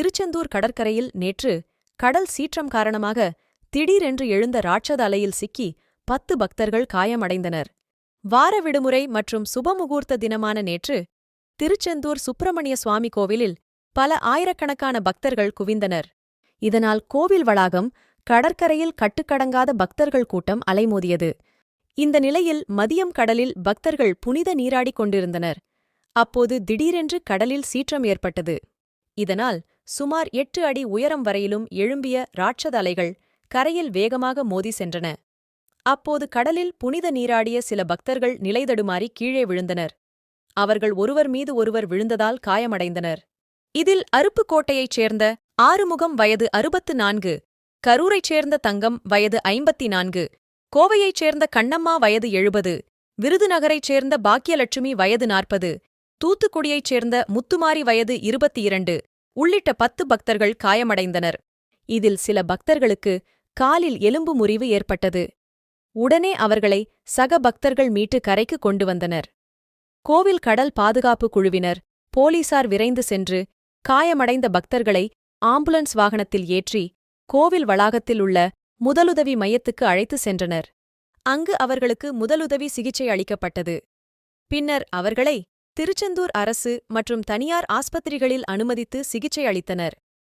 திருச்செந்தூர் கடற்கரையில் நேற்று கடல் சீற்றம் காரணமாக திடீரென்று எழுந்த ராட்சத அலையில் சிக்கி பத்து பக்தர்கள் காயமடைந்தனர். வார விடுமுறை மற்றும் சுபமுகூர்த்த தினமான நேற்று திருச்செந்தூர் சுப்பிரமணிய சுவாமி கோவிலில் பல ஆயிரக்கணக்கான பக்தர்கள் குவிந்தனர். இதனால் கோவில் வளாகம் கடற்கரையில் கட்டுக்கடங்காத பக்தர்கள் கூட்டம் அலைமோதியது. இந்த நிலையில் மதியம் கடலில் பக்தர்கள் புனித நீராடிக் கொண்டிருந்தனர். அப்போது திடீரென்று கடலில் சீற்றம் ஏற்பட்டது. இதனால் சுமார் எட்டு அடி உயரம் வரையிலும் எழும்பிய ராட்சத அலைகள் கரையில் வேகமாக மோதி சென்றன. அப்போது கடலில் புனித நீராடிய சில பக்தர்கள் நிலைதடுமாறி கீழே விழுந்தனர். அவர்கள் ஒருவர் மீது ஒருவர் விழுந்ததால் காயமடைந்தனர். இதில் அருப்புக்கோட்டையைச் சேர்ந்த ஆறுமுகம் வயது அறுபத்து நான்கு கரூரைச் சேர்ந்த தங்கம் வயது ஐம்பத்தி நான்கு கோவையைச் சேர்ந்த கண்ணம்மா வயது எழுபது விருதுநகரைச் சேர்ந்த பாக்கியலட்சுமி வயது நாற்பது தூத்துக்குடியைச் சேர்ந்த முத்துமாரி வயது இருபத்தி இரண்டு உள்ளிட்ட பத்து பக்தர்கள் காயமடைந்தனர். இதில் சில பக்தர்களுக்கு காலில் எலும்பு முறிவு ஏற்பட்டது. உடனே அவர்களை சக பக்தர்கள் மீட்டு கரைக்கு கொண்டு வந்தனர். கோவில் கடல் பாதுகாப்பு குழுவினர் போலீசார் விரைந்து சென்று காயமடைந்த பக்தர்களை ஆம்புலன்ஸ் வாகனத்தில் ஏற்றி கோவில் வளாகத்தில் உள்ள முதலுதவி மையத்துக்கு அழைத்து சென்றனர். அங்கு அவர்களுக்கு முதலுதவி சிகிச்சை அளிக்கப்பட்டது. பின்னர் அவர்களை திருச்செந்தூர் அரசு மற்றும் தனியார் ஆஸ்பத்திரிகளில் அனுமதித்து சிகிச்சை அளித்தனர்.